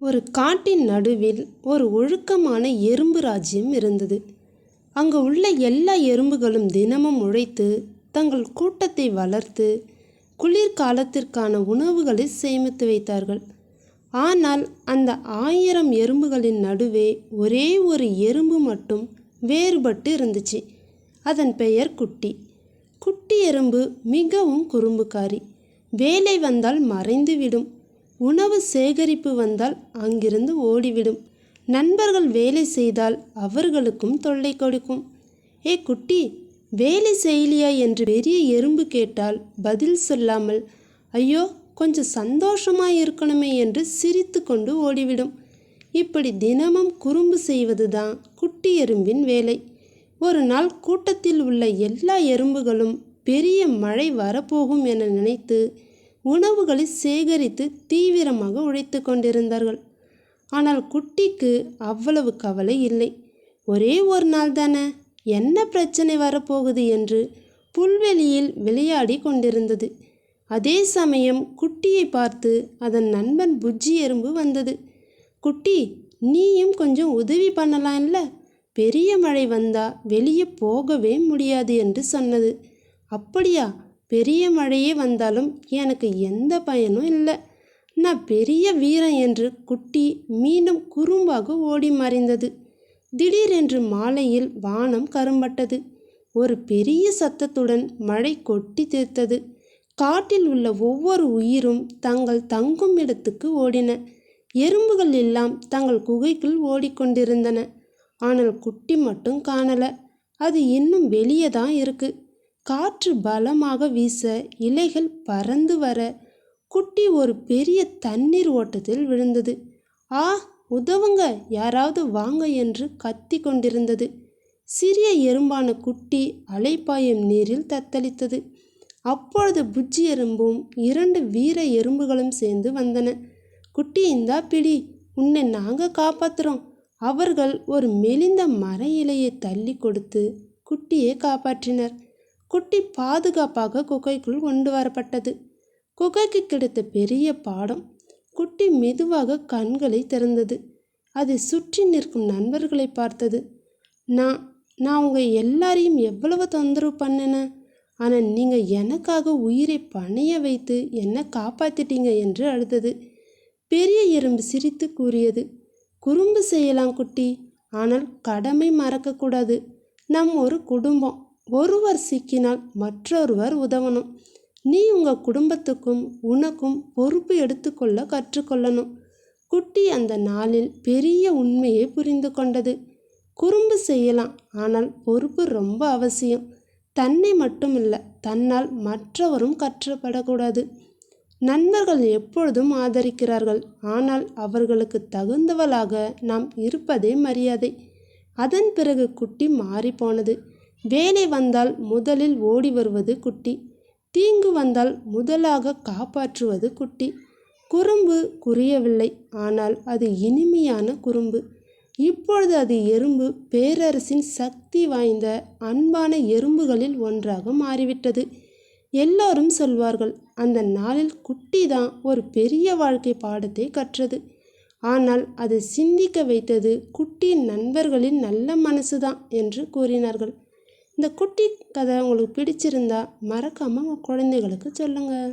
ஒரு காட்டின் நடுவில் ஒரு ஒழுக்கமான எறும்பு ராஜ்யம் இருந்தது. அங்கு உள்ள எல்லா எறும்புகளும் தினமும் உழைத்து தங்கள் கூட்டத்தை வளர்த்து குளிர்காலத்திற்கான உணவுகளை சேமித்து வைத்தார்கள். ஆனால் அந்த ஆயிரம் எறும்புகளின் நடுவே ஒரே ஒரு எறும்பு மட்டும் வேறுபட்டு இருந்துச்சு. அதன் பெயர் குட்டி. குட்டி எறும்பு மிகவும் குறும்புக்காரி. வேலை வந்தால் மறைந்து விடும் உணவு சேகரிப்பு வந்தால் அங்கிருந்து ஓடிவிடும். நண்பர்கள் வேலை செய்தால் அவர்களுக்கும் தொல்லை கொடுக்கும். ஏ குட்டி வேலை செய்யலியா என்று பெரிய எறும்பு கேட்டால் பதில் சொல்லாமல் ஐயோ கொஞ்சம் சந்தோஷமாக இருக்கணுமே என்று சிரித்து கொண்டு ஓடிவிடும். இப்படி தினமும் குறும்பு செய்வது தான் குட்டி எறும்பின் வேலை. ஒரு நாள் கூட்டத்தில் உள்ள எல்லா எறும்புகளும் பெரிய மழை வரப்போகும் என நினைத்து உணவுகளை சேகரித்து தீவிரமாக உழைத்து கொண்டிருந்தார்கள். ஆனால் குட்டிக்கு அவ்வளவு கவலை இல்லை. ஒரே ஒரு நாள் தானே என்ன பிரச்சனை வரப்போகுது என்று புல்வெளியில் விளையாடி கொண்டிருந்தது. அதே சமயம் குட்டியை பார்த்து அதன் நண்பன் புஜ்ஜி எறும்பு வந்தது. குட்டி நீயும் கொஞ்சம் உதவி பண்ணலாம்ல? பெரிய மழை வந்தா வெளியே போகவே முடியாது என்று சொன்னது. அப்படியா? பெரிய மழையே வந்தாலும் எனக்கு எந்த பயனும் இல்லை. நான் பெரிய வீரன் என்று குட்டி மீண்டும் குறும்பாக ஓடி மறைந்தது. திடீரென்று மாலையில் வானம் கரும்பட்டது. ஒரு பெரிய சத்தத்துடன் மழை கொட்டி தீர்த்தது. காட்டில் உள்ள ஒவ்வொரு உயிரும் தங்கள் தங்கும் இடத்துக்கு ஓடின. எறும்புகள் எல்லாம் தங்கள் குகைக்குள் ஓடிக்கொண்டிருந்தன. ஆனால் குட்டி மட்டும் காணல. அது இன்னும் வெளியே தான் இருக்குது காற்று பலமாக வீச இலைகள் பறந்து வர குட்டி ஒரு பெரிய தண்ணீர் ஓட்டத்தில் விழுந்தது. ஆ உதவுங்க. யாராவது வாங்க என்று கத்தி கொண்டிருந்தது. சிறிய எறும்பான குட்டி அலைப்பாயும் நீரில் தத்தளித்தது. அப்பொழுது புஜ்ஜி எறும்பும் இரண்டு வீர எறும்புகளும் சேர்ந்து வந்தன. குட்டி இந்தா பிடி. உன்னை நாங்கள் காப்பாத்துறோம். அவர்கள் ஒரு மெலிந்த மர இலையை தள்ளி கொடுத்து குட்டியை காப்பாற்றினர். குட்டி பாதுகாப்பாக குகைக்குள் கொண்டு வரப்பட்டது. குகைக்கு கிடைத்த பெரிய பாடம் குட்டி மெதுவாக கண்களை திறந்தது. அதை சுற்றி நிற்கும் நண்பர்களை பார்த்தது. நான் நான் உங்கள் எல்லாரையும் எவ்வளவு தொந்தரவு பண்ணினேன் ஆனால் நீங்கள் எனக்காக உயிரை பணைய வைத்து என்னை காப்பாற்றிட்டீங்க என்று அழுதது. பெரிய எறும்பு சிரித்து கூறியது. குறும்பு செய்யலாம் குட்டி ஆனால் கடமை மறக்கக்கூடாது. நம் ஒரு குடும்பம். ஒருவர் சிக்கினால் மற்றொருவர் உதவணும். நீ உங்கள் குடும்பத்துக்கும் உனக்கும் பொறுப்பு எடுத்துக்கொள்ள கற்றுக்கொள்ளணும். குட்டி அந்த நாளில் பெரிய உண்மையை புரிந்து கொண்டது. குறும்பு செய்யலாம் ஆனால் பொறுப்பு ரொம்ப அவசியம். தன்னை மட்டும் இல்லை தன்னால் மற்றவரும் கற்றப்படக்கூடாது. நண்பர்கள் எப்பொழுதும் ஆதரிக்கிறார்கள் ஆனால் அவர்களுக்கு தகுந்தவளாக நாம் இருப்பதே மரியாதை. அதன் பிறகு குட்டி மாறிப்போனது. வேலை வந்தால் முதலில் ஓடி வருவது குட்டி தீங்கு வந்தால் முதலாக காப்பாற்றுவது குட்டி. குறும்பு குறையவில்லை ஆனால் அது இனிமையான குறும்பு. இப்பொழுது அது எறும்பு பேரரசின் சக்தி வாய்ந்த அன்பான எறும்புகளில் ஒன்றாக மாறிவிட்டது. எல்லோரும் சொல்வார்கள் அந்த நாளில் குட்டி தான் ஒரு பெரிய வாழ்க்கை பாடத்தை கற்றது. ஆனால் அது சிந்திக்க வைத்தது குட்டியின் நண்பர்களின் நல்ல மனசுதான் என்று கூறினார்கள். இந்த குட்டி கதை உங்களுக்கு பிடிச்சிருந்தா மறக்காமல் உங்கள் குழந்தைகளுக்கு சொல்லுங்கள்